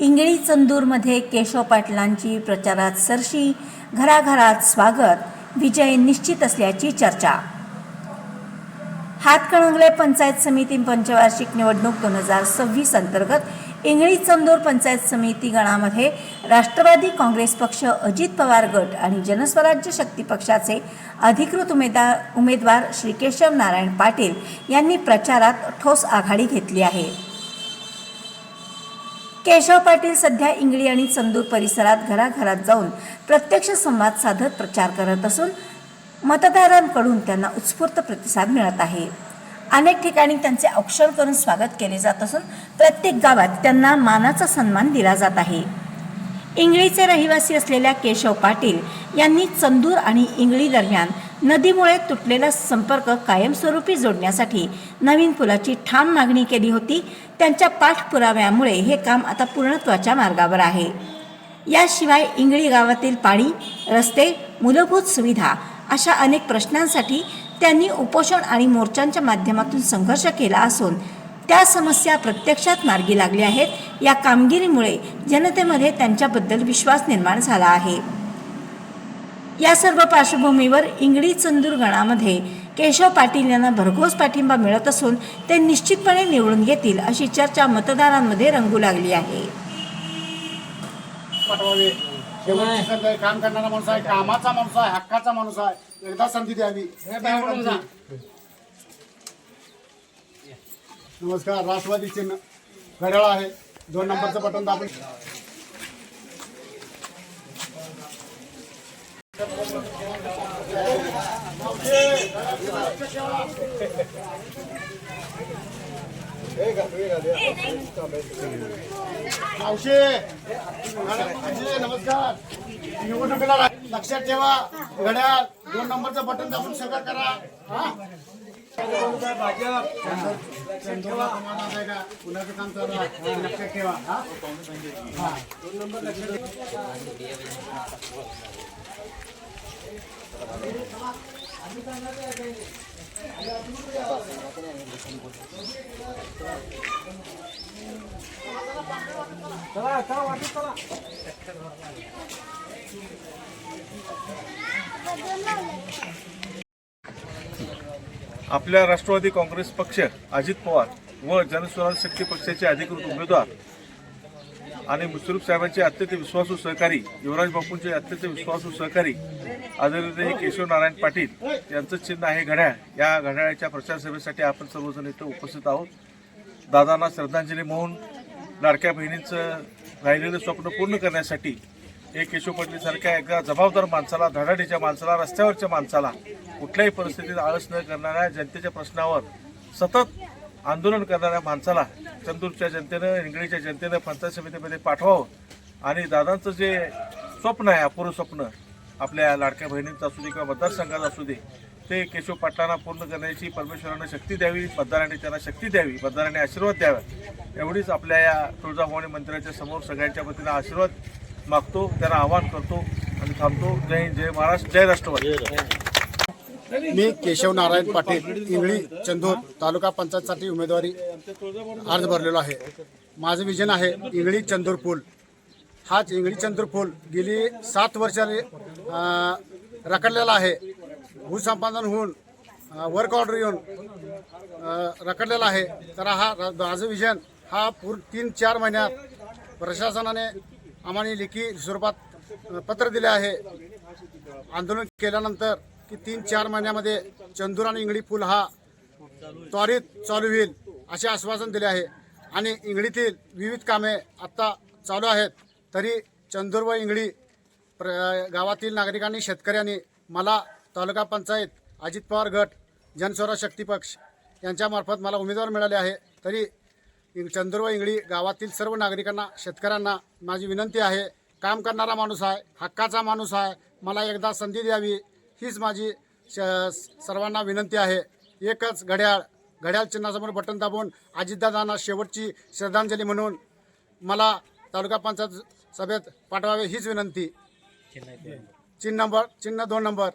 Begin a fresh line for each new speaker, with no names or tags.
इंगळी चंदूरमध्ये केशव पाटलांची प्रचारात सरशी घराघरात स्वागत विजय निश्चित असल्याची चर्चा. हातकणंगले पंचायत समिती पंचवार्षिक निवडणूक दोन हजार सव्वीस अंतर्गत इंगळी चंदूर पंचायत समिती गणामध्ये राष्ट्रवादी काँग्रेस पक्ष अजित पवार गट आणि जनस्वराज्य शक्ती पक्षाचे अधिकृत उमेदवार उमेदवार श्री केशव नारायण पाटील यांनी प्रचारात ठोस आघाडी घेतली आहे. केशव पाटील सध्या इंगळी आणि चंदूर परिसरात घराघरात जाऊन प्रत्यक्ष संवाद साधत प्रचार करत असून मतदारांकडून त्यांना उत्स्फूर्त प्रतिसाद मिळत आहे. अनेक ठिकाणी त्यांचे औक्षण करून स्वागत केले जात असून प्रत्येक गावात त्यांना मानाचा सन्मान दिला जात आहे. इंगळीचे रहिवासी असलेल्या केशव पाटील यांनी चंदूर आणि इंगळी दरम्यान नदीमुळे तुटलेला संपर्क कायमस्वरूपी जोडण्यासाठी नवीन पुलाची ठाम मागणी केली होती. त्यांच्या पाठपुराव्यामुळे हे काम आता पूर्णत्वाच्या मार्गावर आहे. याशिवाय इंगळी गावातील पाणी रस्ते मूलभूत सुविधा अशा अनेक प्रश्नांसाठी त्यांनी उपोषण आणि मोर्चांच्या माध्यमातून संघर्ष केला असून त्या समस्या प्रत्यक्षात मार्गी लागल्या आहेत. या कामगिरीमुळे जनतेमध्ये त्यांच्याबद्दल विश्वास निर्माण झाला आहे. या सर्व पार्श्वभूमीवर इंगडी चंदूर गणामध्ये केशव पाटील यांना भरघोस पाठिंबा मिळत असून ते निश्चितपणे निवडून येतील अशी चर्चा मतदारांमध्ये रंगू लागली आहे.
काम करणारा माणूस आहे कामाचा माणूस आहे हक्काचा माणूस आहे. एकदा संधी द्यावी. नमस्कार राष्ट्रवादी चिन्ह घड्याळ आहे. दोन नंबरचं बटन दाबून मावशे नमस्कार. निवडणुकीला लक्षात ठेवा. घड्याळ दोन नंबरचं बटन दाबून सगळं करा. हा? चला चला वाटत चला आहे? लक्षात ठेवा हा? हा.
आपल्या राष्ट्रवादी काँग्रेस पक्ष अजित पवार व जनस्वराज शक्ती पक्षाचे अधिकृत उमेदवार आणि मुश्रीफ साहेबांचे अत्यंत विश्वासू सहकारी युवराज बापूंचे अत्यंत विश्वासू सहकारी आदरणीय केशव नारायण पाटील यांचं चिन्ह आहे घड्याळ. या घड्याळाच्या प्रचार सभेसाठी आपण सर्वजण इथं उपस्थित आहोत. दादांना श्रद्धांजली म्हणून लाडक्या बहिणींचं राहिलेलं स्वप्न पूर्ण करण्यासाठी हे केशव पटलीसारख्या एकदा जबाबदार माणसाला धडाडीच्या माणसाला रस्त्यावरच्या माणसाला कुठल्याही परिस्थितीत आळस न करणाऱ्या जनतेच्या प्रश्नावर सतत आंदोलन करणाऱ्या माणसाला चंदूरच्या जनतेनं हिंगळीच्या जनतेनं पंचायत समितीमध्ये पाठवावं. आणि दादांचं जे स्वप्न आहे अपूर्व स्वप्न आपल्या लाडक्या बहिणींचं असू दे किंवा मतदारसंघाचं असू दे ते केशव पाटलांना पूर्ण करण्याची परमेश्वरानं शक्ती द्यावी मतदारांनी त्यांना शक्ती द्यावी मतदारांनी आशीर्वाद द्यावा एवढीच आपल्या या तुळजाभवानी मंदिराच्या समोर सगळ्यांच्या वतीनं आशीर्वाद मागतो त्यांना आवाहन करतो आणि थांबतो. जय जय महाराष्ट्र जय राष्ट्रवादी.
मी केशव नारायण पाटील इंगळी चंदूर तालुका पंचायतसाठी उमेदवारी अर्ज भरलेलो आहे. माझं विजन आहे इंगळी चंदूर पूल. हाच इंगळी चंदूर पूल गेली सात वर्षाने रखडलेला आहे. भूसंपादन होऊन वर्क ऑर्डर येऊन रखडलेला आहे. तर हा र- माझं विजन हा पूर तीन चार महिन्यात प्रशासनाने आम्हाला लेखी स्वरूपात पत्र दिले आहे. आंदोलन केल्यानंतर की तीन चार महिन्यामध्ये चंदूर आणि इंगळी पूल हा त्वरित चालू होईल असे आश्वासन दिले आहे. आणि इंगळीतील विविध कामे आत्ता चालू आहेत. तरी चंदूर व इंगळी प्र गावातील नागरिकांनी शेतकऱ्यांनी मला तालुका पंचायत अजित पवार गट जनस्वराज शक्ती पक्ष यांच्यामार्फत मला उमेदवार मिळाले आहे. तरी इंग चंदूर व इंगळी गावातील सर्व नागरिकांना शेतकऱ्यांना माझी विनंती आहे. काम करणारा माणूस आहे हक्काचा माणूस आहे. मला एकदा संधी द्यावी हीच माझी श सर्वांना विनंती आहे. एकच घड्याळ घड्याळ चिन्हासमोर बटन दाबून अजितदादांना शेवटची श्रद्धांजली म्हणून मला तालुका पंचायत सभेत पाठवावे हीच विनंती. चिन्ह नंबर चिन्ह दोन नंबर.